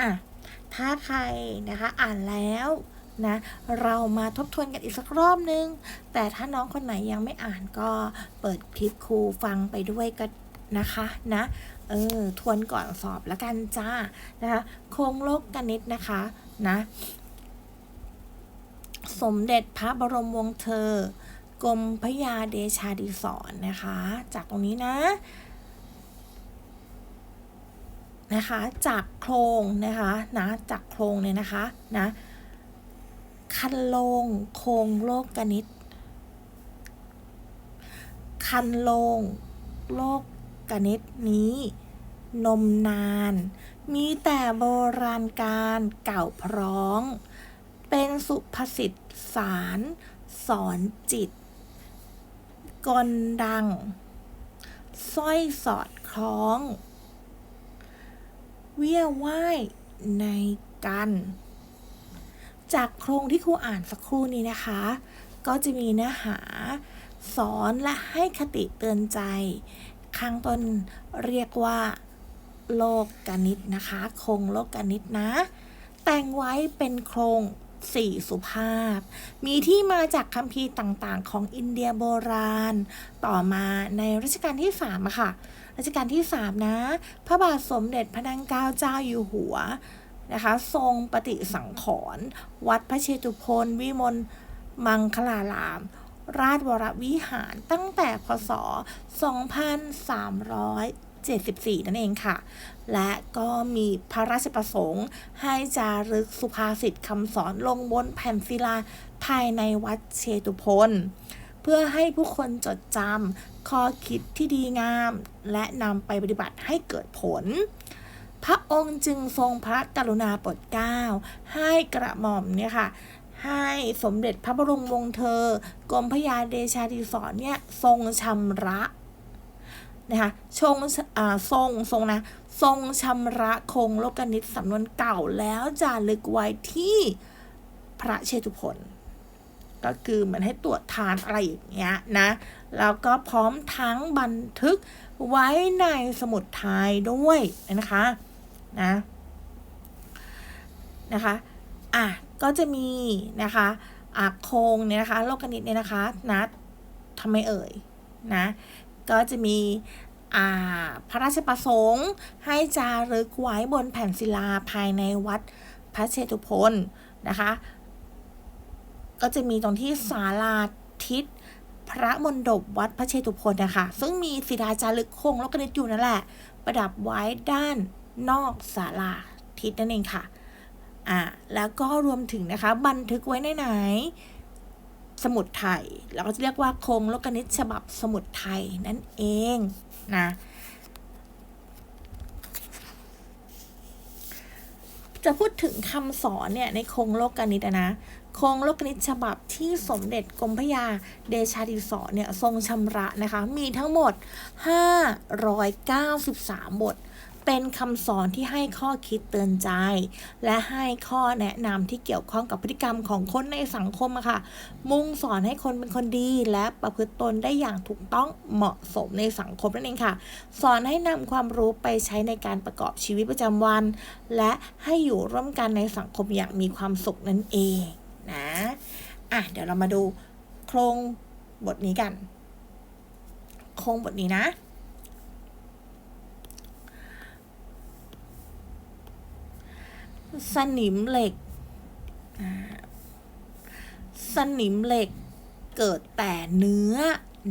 อะถ้าใครนะคะอ่านแล้วนะเรามาทบทวนกันอีกสักรอบนึง แต่ถ้าน้องคนไหนยังไม่อ่านก็เปิดคลิปครูฟังไปด้วยกันนะคะนะเออทวนก่อนสอบแล้วกันจ้านะคะโครงโลกกนิตนะคะนะสมเด็จพระบรมวงศ์เธอกรมพระยาเดชาดิศรนะคะ จากตรงนี้นะ นะคะจากโครงนะคะนะจากโครงเนี่ยนะคะนะคันลงโครงโลกกนิต คันลงโลกกนิตนี้ นมนาน มีแต่โบราณการเก่าพร้อง เป็นสุภาษิตสารสอนจิตกลดังสร้อยสอดคล้อง เวียว่ายในกัน จากโครงที่ครูอ่านสักครู่นี้นะคะ ก็จะมีเนื้อหา สอนและให้คติเตือนใจ ข้างต้นเรียกว่า โลกกนิตนะคะ โครงโลกกนิตนะ แต่งไว้เป็นโครง สี่สุภาพ มีที่มาจากคัมภีร์ต่างๆ ของอินเดียโบราณ ต่อมาในรัชกาลที่สามค่ะ รัชกาลที่สามนะ พระบาทสมเด็จพระนางเกล้าเจ้าอยู่หัวนะคะ ทรงปฏิสังขรณ์วัดพระเชตุพนวิมลมังคลาราม ราชวรวิหารตั้งแต่พศ 74 นั่นเองค่ะ และก็มีพระราชประสงค์ ให้จารึกสุภาษิตคำสอนลงบนแผ่นศิลาภายในวัดเชตุพนเพื่อให้ผู้คนจดจำข้อคิดที่ดีงาม และนำไปปฏิบัติให้เกิดผลพระองค์จึงทรงพระกรุณาโปรดเกล้าให้กระหม่อมเนี่ยค่ะ ให้สมเด็จพระบรมวงศ์เธอกรมพระยาเดชาดิศรเนี่ยทรงชำระ นะคะชงอ่าทรงทรงนะทรงชำระคงโลกนิตสำนวนเก่าแล้วจารึกไว้ที่พระเชตุพนก็คือเหมือนให้ตรวจทานอะไรอย่างเงี้ยนะแล้วก็พร้อมทั้งบันทึกไว้ในสมุดไทยด้วยนะคะนะนะคะอะก็จะมีนะคะอะโคงเนี่ยนะคะโลกนิตเนี่ยนะคะนะทำไมเอ่ยนะ ก็จะมีอ่าพระราชประสงค์ให้จารึกไว้บนแผ่นศิลาภายในวัดพระเชตุพนนะคะ ก็จะมีตรงที่ศาลาทิศพระมณฑปวัดพระเชตุพนนะคะ ซึ่งมีศิลาจารึกโคงแล้วก็นิดอยู่นั่นแหละ ประดับไว้ด้านนอกศาลาทิศนั่นเองค่ะ อ่า แล้วก็รวมถึงนะคะ บันทึกไว้ในไหน สมุดไทยเราก็จะเรียกว่าโครงโลกนิตฉบับสมุดไทยนั่นเองนะจะพูดถึงคำสอนเนี่ยในโครงโลกนิตนะโครงโลกนิตฉบับที่สมเด็จกรมพระยาเดชาดิศรเนี่ยทรงชำระนะคะ มีทั้งหมด 593 บท เป็นคำสอนที่ให้ข้อคิดเตือนใจ และให้ข้อแนะนำที่เกี่ยวข้องกับพฤติกรรมของคนในสังคมอะค่ะ มุ่งสอนให้คนเป็นคนดี และประพฤติตนได้อย่างถูกต้องเหมาะสมในสังคมนั่นเองค่ะ สอนให้นำความรู้ไปใช้ในการประกอบชีวิตประจำวัน และให้อยู่ร่วมกันในสังคมอย่างมีความสุขนั่นเองนะอะเดี๋ยวเรามาดูโครงบทนี้กัน โครงบทนี้นะ สนิมเหล็ก สนิมเหล็กเกิดแต่เนื้อ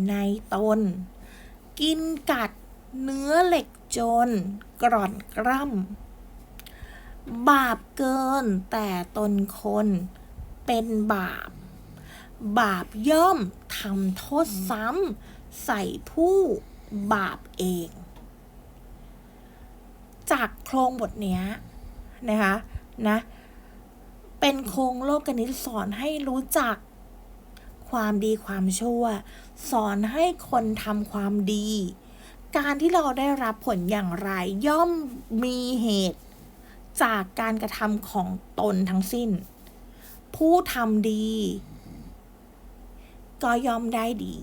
ในตน กินกัดเนื้อเหล็กจนกร่อนกร่ำบาปเกินแต่ตนคนเป็นบาป บาปย่อมทำโทษซ้ำใส่ผู้บาปเอง จากโครงบทเนี้ย นะคะนะเป็นโครงโลกกนิตสอนให้รู้จักความดีความชั่ว สอนให้คนทำความดี การที่เราได้รับผลอย่างไร ย่อมมีเหตุจากการกระทำของตนทั้งสิ้น ผู้ทำดี ก็ย่อมได้ดี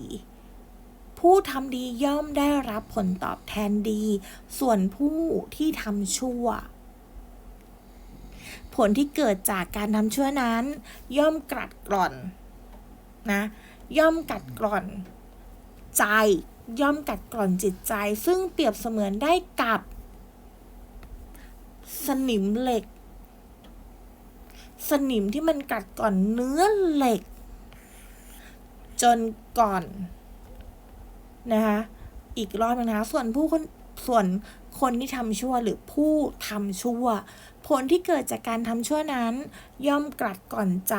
ผู้ทำดีย่อมได้รับผลตอบแทนดี ส่วนผู้ที่ทำชั่ว ผลที่เกิดจากการทำชั่วนั้น ย่อมกัดกร่อนนะย่อมกัดกร่อน ใจย่อมกัดกร่อนจิตใจ ซึ่งเปรียบเสมือนได้กับ สนิมเหล็ก สนิมที่มันกัดก่อนเนื้อเหล็ก จนก่อนนะคะอีกรอบนึงนะคะส่วนผู้คนส่วน คนที่ทำชั่วหรือผู้ทำชั่ว ผลที่เกิดจากการทำชั่วนั้น ย่อมกัดก่อนใจ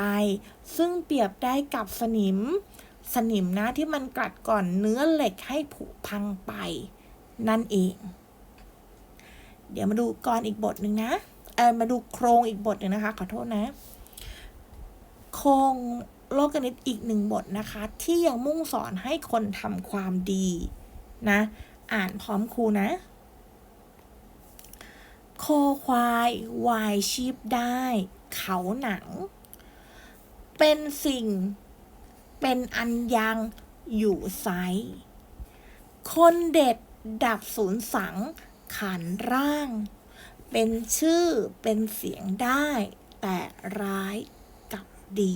ซึ่งเปรียบได้กับสนิม สนิมนะที่มันกัดก่อนเนื้อเหล็กให้ผุพังไป นั่นเอง เดี๋ยวมาดูกรอีกบทหนึ่งนะเออมาดูโครงอีกบทหนึ่งนะคะ ขอโทษนะ โครงโลกนิตอีกหนึ่งบทนะคะ ที่ยังมุ่งสอนให้คนทำความดีนะ อ่านพร้อมครูนะ โคควาย วายชีพได้ เขาหนัง เป็นสิ่ง เป็นอันยังอยู่ไซคนเด็ดดับศูนย์สัง ขันร่าง เป็นชื่อเป็นเสียงได้ แต่ร้ายกับดี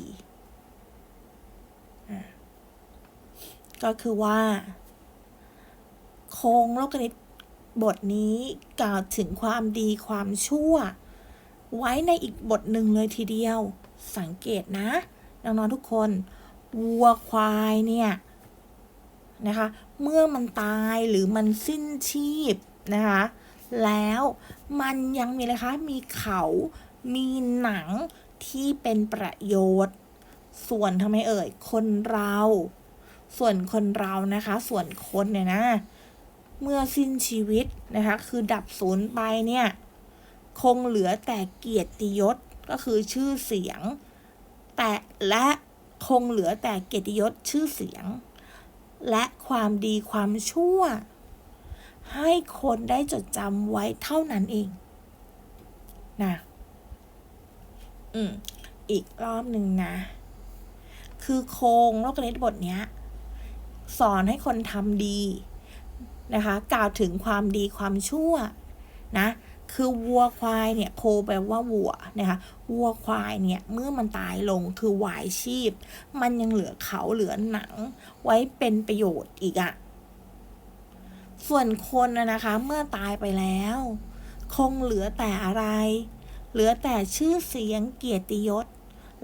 ก็คือว่า โครงโลกนิต บทนี้กล่าวถึงความดีความชั่ว ไว้ในอีกบทหนึ่งเลยทีเดียว สังเกตนะน้องๆทุกคนวัวควายเนี่ยนะคะเมื่อมันตายหรือมันสิ้นชีพนะคะแล้วมันยังมีอะไรคะมีเขามีหนังที่เป็นประโยชน์ ส่วนทำไมเอ่ยคนเรา ส่วนคนเรานะคะ ส่วนคนเนี่ยนะ เมื่อสิ้นชีวิตนะคะ คือดับศูนย์ไปเนี่ย คงเหลือแต่เกียรติยศก็คือชื่อเสียง แต่และคงเหลือแต่เกียรติยศชื่อเสียง และความดีความชั่ว ให้คนได้จดจำไว้เท่านั้นเองนะอืมอีกรอบหนึ่งนะ คือโครงโลกนิตบทเนี้ย สอนให้คนทำดี นะคะ กล่าวถึงความดีความชั่วนะคือวัวควายเนี่ยโคแปลว่าวัวนะคะวัวควายเนี่ยเมื่อมันตายลงคือวายชีพ มันยังเหลือเขาเหลือหนัง ไว้เป็นประโยชน์อีกอะส่วนคนนะคะเมื่อตายไปแล้ว คงเหลือแต่อะไร เหลือแต่ชื่อเสียงเกียรติยศ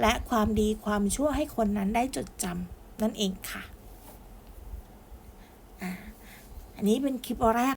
และความดีความชั่วให้คนนั้นได้จดจำนั่นเองค่ะอ่า นี้เป็นคลิปแรก